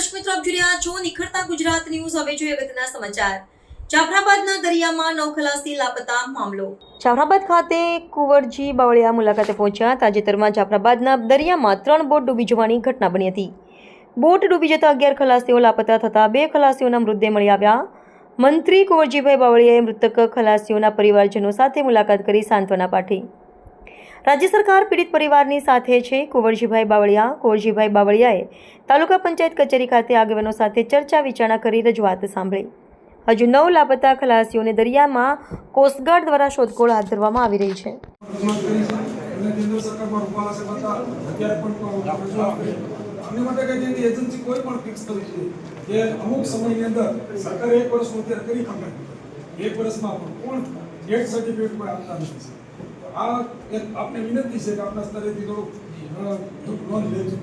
છો નિખરતા ગુજરાત ન્યૂઝ. હવે જોઈએ અગત્યના સમાચાર. જાફરાબાદના દરિયામાં નવ ખલાસી લાપતા મામલો. જાફરાબાદ ખાતે કુંવરજી બાવળિયા મુલાકાતે પહોંચ્યા. તાજેતરમાં જાફરાબાદના દરિયામાં ત્રણ બોટ ડૂબી જવાની ઘટના બની હતી. બોટ ડૂબી જતા અગિયાર ખલાસીઓ લાપતા થતા બે ખલાસીઓના મૃતદેહ મળી આવ્યા. મંત્રી કુંવરજીભાઈ બાવળિયાએ મૃતક ખલાસીઓના પરિવારજનો સાથે મુલાકાત કરી સાંત્વના પાઠવી રાજ્ય સરકાર પીડિત પરિવારની સાથે છે. કુંવરજીભાઈ બાવળિયા, કુંવરજીભાઈ બાવળિયાએ તાલુકા પંચાયત કચેરી ખાતે આગેવાનો સાથે ચર્ચા વિચારણા કરી રજૂઆત સાંભળી. હજુ નવ લાપતા ખલાસીઓને દરિયામાં કોસ્ટગાર્ડ દ્વારા શોધખોળ હાથ ધરવામાં આવી રહી છે. અમને માટે કઈ જેની એજન્સી કોઈ પણ ફિક્સ કરી છે કે અમુક સમયની અંદર સરકારે એક વર્ષ અત્યારે કરી ખંભાઈ એક વર્ષમાં પણ કોણ ડેટ સર્ટિફિકેટ કોઈ આપતા નથી. આ એક આપને વિનંતી છે કે આપના સ્તરેથી થોડુંક નોંધ લેજો